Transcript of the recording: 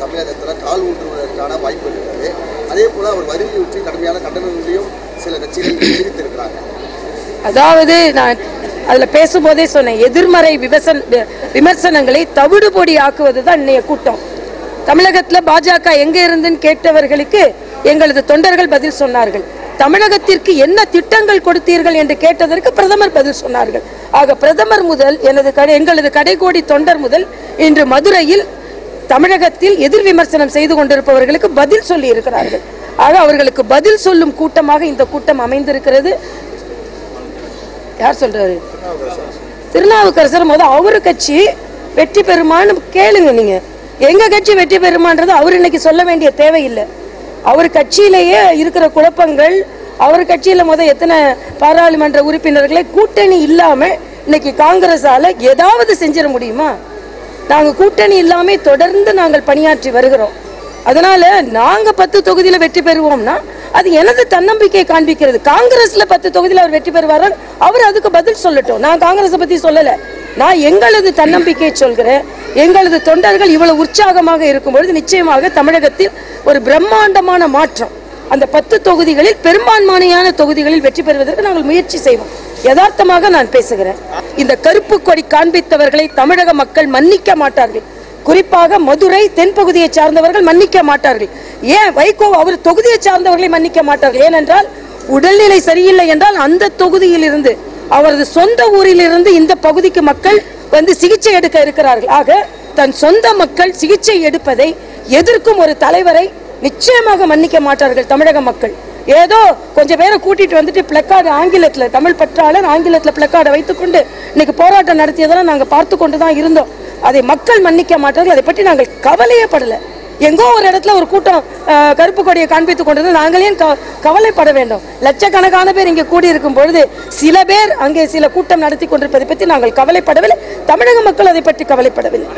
தமிழகத்தில் கால் ஊன்றுவதற்கான வாய்ப்பு இருக்கிறது அதே போல் அவர் வரியுற்றி கடுமையான கண்டனங்களையும் சில கட்சிகள் தெரிவித்திருக்கிறாங்க. அதாவது நான் அதுல பேசும்போதே சொன்னேன் எதிர்மறை விமர்சன விமர்சனங்களை தவிடுபொடி ஆக்குவது தான் இன்னைய கூட்டம். தமிழகத்துல பாஜக எங்க இருந்துன்னு கேட்டவர்களுக்கு எங்களது தொண்டர்கள் பதில் சொன்னார்கள். தமிழகத்திற்கு என்ன திட்டங்கள் கொடுத்தீர்கள் என்று கேட்டதற்கு பிரதமர் பதில் சொன்னார்கள். ஆக பிரதமர் முதல் எனது கடை எங்களது கடைகோடி தொண்டர் முதல் இன்று மதுரையில் தமிழகத்தில் எதிர் விமர்சனம் செய்து கொண்டிருப்பவர்களுக்கு பதில் சொல்லி இருக்கிறார்கள். ஆக அவர்களுக்கு பதில் சொல்லும் கூட்டமாக இந்த கூட்டம் அமைந்திருக்கிறது. யார் சொல்றாரு? திருநாவுக்கரசர் முத அவரு கட்சி வெற்றி பெறுமான்னு கேளுங்க நீங்க. எங்க கட்சி வெற்றி பெறுமான்றது அவர் இன்னைக்கு சொல்ல வேண்டிய தேவையில்லை. அவர் கட்சியிலேயே இருக்கிற குழப்பங்கள் அவர் கட்சியில முத எத்தனை பாராளுமன்ற உறுப்பினர்களை கூட்டணி இல்லாம இன்னைக்கு காங்கிரஸால ஏதாவது செஞ்சிட முடியுமா? நாங்கள் கூட்டணி இல்லாமல் தொடர்ந்து நாங்கள் பணியாற்றி வருகிறோம். அதனால நாங்கள் பத்து தொகுதியில் வெற்றி பெறுவோம்னா அது எனது தன்னம்பிக்கை காண்பிக்கிறது. காங்கிரஸ்ல பத்து தொகுதியில் அவர் வெற்றி பெறுவார் அவர் அதுக்கு பதில் சொல்லட்டும். நான் காங்கிரஸை பத்தி சொல்லல. நான் எங்களது தன்னம்பிக்கையை சொல்கிறேன். எங்களது தொண்டர்கள் இவ்வளவு உற்சாகமாக இருக்கும் பொழுது நிச்சயமாக தமிழகத்தில் ஒரு பிரம்மாண்டமான மாற்றம். அந்த பத்து தொகுதிகளில் பெரும்பான்மையான தொகுதிகளில் வெற்றி பெறுவதற்கு நாங்கள் முயற்சி செய்வோம். யதார்த்தமாக நான் பேசுகிறேன். இந்த கருப்பு கொடி காண்பித்தவர்களை தமிழக மக்கள் மன்னிக்க மாட்டார்கள். குறிப்பாக மதுரை தென்பகுதியை சார்ந்தவர்கள் மன்னிக்க மாட்டார்கள். ஏன்? வைகோ அவர் தொகுதியை சார்ந்தவர்களை மன்னிக்க மாட்டார்கள். ஏனென்றால் உடல்நிலை சரியில்லை என்றால் அந்த தொகுதியில் இருந்து அவரது சொந்த ஊரில் இருந்து இந்த பகுதிக்கு மக்கள் வந்து சிகிச்சை எடுக்க இருக்கிறார்கள். ஆக தன் சொந்த மக்கள் சிகிச்சை எடுப்பதை எதிர்க்கும் ஒரு தலைவரை நிச்சயமாக மன்னிக்க மாட்டார்கள் தமிழக மக்கள். ஏதோ கொஞ்சம் பேரை கூட்டிட்டு வந்துட்டு பிளக்கார்டு ஆங்கிலத்தில் தமிழ் பற்றாளர் ஆங்கிலத்தில் பிளக்கார்டை வைத்துக்கொண்டு இன்னைக்கு போராட்டம் நடத்தியதெல்லாம் நாங்கள் பார்த்து கொண்டு தான் இருந்தோம். அதை மக்கள் மன்னிக்க மாட்டார்கள். அதை பற்றி நாங்கள் கவலையே படல. எங்கோ ஒரு இடத்துல ஒரு கூட்டம் கருப்பு கொடியை காண்பித்துக் கொண்டு நாங்களே கவலைப்பட வேண்டும். லட்சக்கணக்கான பேர் இங்கே கூடியிருக்கும் பொழுது சில பேர் அங்கே சில கூட்டம் நடத்தி கொண்டிருப்பதை பற்றி நாங்கள் கவலைப்படவில்லை. தமிழக மக்கள் அதை பற்றி கவலைப்படவில்லை.